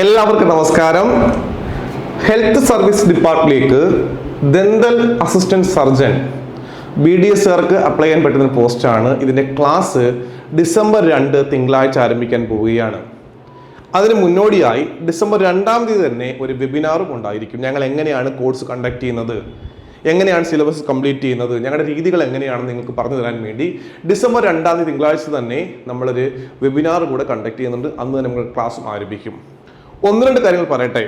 എല്ലാവർക്കും നമസ്കാരം. Health service ഡിപ്പാർട്ട്മെന്റിലേക്ക് dental assistant surgeon B D S കാർക്ക് അപ്ലൈ ചെയ്യാൻ പറ്റുന്ന പോസ്റ്റാണ് ഇതിന്റെ ക്ലാസ് ഡിസംബർ രണ്ട് തിങ്കളാഴ്ച ആരംഭിക്കാൻ പോവുകയാണ്. അതിന് മുന്നോടിയായി ഡിസംബർ രണ്ടാം തീയതി തന്നെ ഒരു വെബിനാറും ഉണ്ടായിരിക്കും. ഞങ്ങൾ എങ്ങനെയാണ് കോഴ്സ് കണ്ടക്ട് ചെയ്യുന്നത്? എങ്ങനെയാണ് സിലബസ് കംപ്ലീറ്റ് ചെയ്യുന്നത്? ഞങ്ങളുടെ രീതികൾ എങ്ങനെയാണെന്ന് നിങ്ങൾക്ക് പറഞ്ഞു തരാൻ വേണ്ടി ഡിസംബർ രണ്ടാം തീയതി തിങ്കളാഴ്ച തന്നെ നമ്മളൊരു വെബിനാർ കൂടെ കണ്ടക്ട് ചെയ്യുന്നുണ്ട്. അന്ന് തന്നെ നമ്മൾ ക്ലാസ്സും ആരംഭിക്കും. ഒന്ന് രണ്ട് കാര്യങ്ങൾ പറയട്ടെ.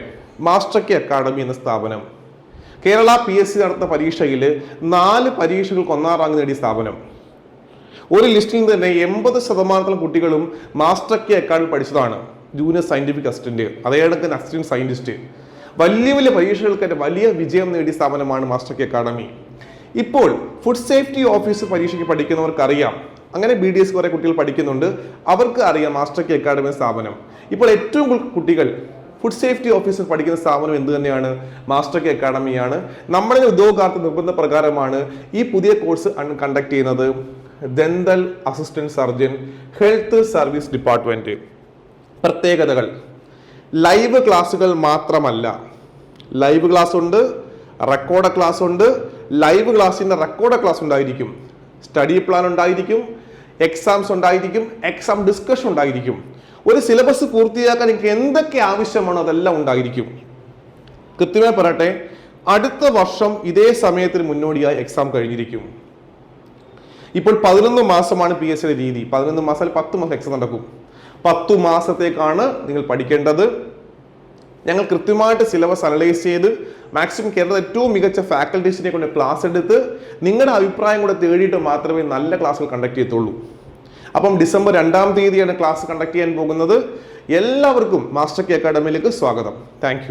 മാസ്റ്റർ കെ അക്കാഡമി എന്ന സ്ഥാപനം. കേരള പി എസ് സി നടത്തുന്ന പരീക്ഷയിൽ നാല് പരീക്ഷകൾക്ക് ഒന്നാം റാങ്ക് നേടിയ സ്ഥാപനം. ഒരു ലിസ്റ്റിൽ തന്നെ എൺപത് ശതമാനത്തോളം കുട്ടികളും മാസ്റ്റർ കെ അക്കാഡമി പഠിച്ചതാണ്. ജൂനിയർ സയന്റിഫിക് അസിസ്റ്റന്റ് അതേ അസിസ്റ്റന്റ് സയന്റിസ്റ്റ് വലിയ വലിയ പരീക്ഷകൾക്ക് തന്നെ വലിയ വിജയം നേടിയ സ്ഥാപനമാണ് മാസ്റ്റർ കെ അക്കാഡമി ഇപ്പോൾ ഫുഡ് സേഫ്റ്റി ഓഫീസർ പരീക്ഷയ്ക്ക് പഠിക്കുന്നവർക്ക് അറിയാം അങ്ങനെ ബി ഡി എസ് കുറെ കുട്ടികൾ പഠിക്കുന്നുണ്ട്. അവർക്ക് അറിയാം മാസ്റ്റർ കെ അക്കാഡമി സ്ഥാപനം. ഇപ്പോൾ ഏറ്റവും കൂടുതൽ കുട്ടികൾ ഫുഡ് സേഫ്റ്റി ഓഫീസർ പഠിക്കുന്ന സ്ഥാപനം എന്ത് തന്നെയാണ്? മാസ്റ്റർ കെ അക്കാഡമിയാണ് നമ്മുടെ ഉദ്യോഗാർത്ഥി നിർബന്ധ പ്രകാരമാണ് ഈ പുതിയ കോഴ്സ് കണ്ടക്ട് ചെയ്യുന്നത്. Dental assistant surgeon health service department പ്രത്യേകതകൾ. ലൈവ് ക്ലാസ്സുകൾ മാത്രമല്ല. ലൈവ് ക്ലാസ് ഉണ്ട് റെക്കോർഡ് ക്ലാസ് ഉണ്ട്. ലൈവ് ക്ലാസ്സിന്റെ റെക്കോർഡ് ക്ലാസ് ഉണ്ടായിരിക്കും. സ്റ്റഡി പ്ലാൻ ഉണ്ടായിരിക്കും എക്സാംസ് ഉണ്ടായിരിക്കും എക്സാം ഡിസ്കഷൻ ഉണ്ടായിരിക്കും. ഒരു സിലബസ് പൂർത്തിയാക്കാൻ എനിക്ക് എന്തൊക്കെ ആവശ്യമാണോ അതെല്ലാം ഉണ്ടായിരിക്കും. കൃത്യമായി പറയട്ടെ അടുത്ത വർഷം ഇതേ സമയത്തിന് മുന്നോടിയായി എക്സാം കഴിഞ്ഞിരിക്കും. ഇപ്പോൾ പതിനൊന്ന് മാസമാണ് പി എസ് സിയുടെ രീതി. പതിനൊന്ന് മാസം പത്ത് മാസം എക്സാം നടക്കും. പത്തു മാസത്തേക്കാണ് നിങ്ങൾ പഠിക്കേണ്ടത്. ഞങ്ങൾ കൃത്യമായിട്ട് സിലബസ് അനലൈസ് ചെയ്ത് മാക്സിമം കേരളത്തിലെ ഏറ്റവും മികച്ച ഫാക്കൽറ്റീസിനെ കൊണ്ട് ക്ലാസ് എടുത്ത് നിങ്ങളുടെ അഭിപ്രായം കൂടെ തേടിയിട്ട് മാത്രമേ നല്ല ക്ലാസ്സുകൾ കണ്ടക്ട് ചെയ്യത്തുള്ളൂ. അപ്പം ഡിസംബർ രണ്ടാം തീയതിയാണ് ക്ലാസ് കണ്ടക്ട് ചെയ്യാൻ പോകുന്നത്. എല്ലാവർക്കും മാസ്റ്റർ കെ അക്കാഡമിയിലേക്ക് സ്വാഗതം. താങ്ക്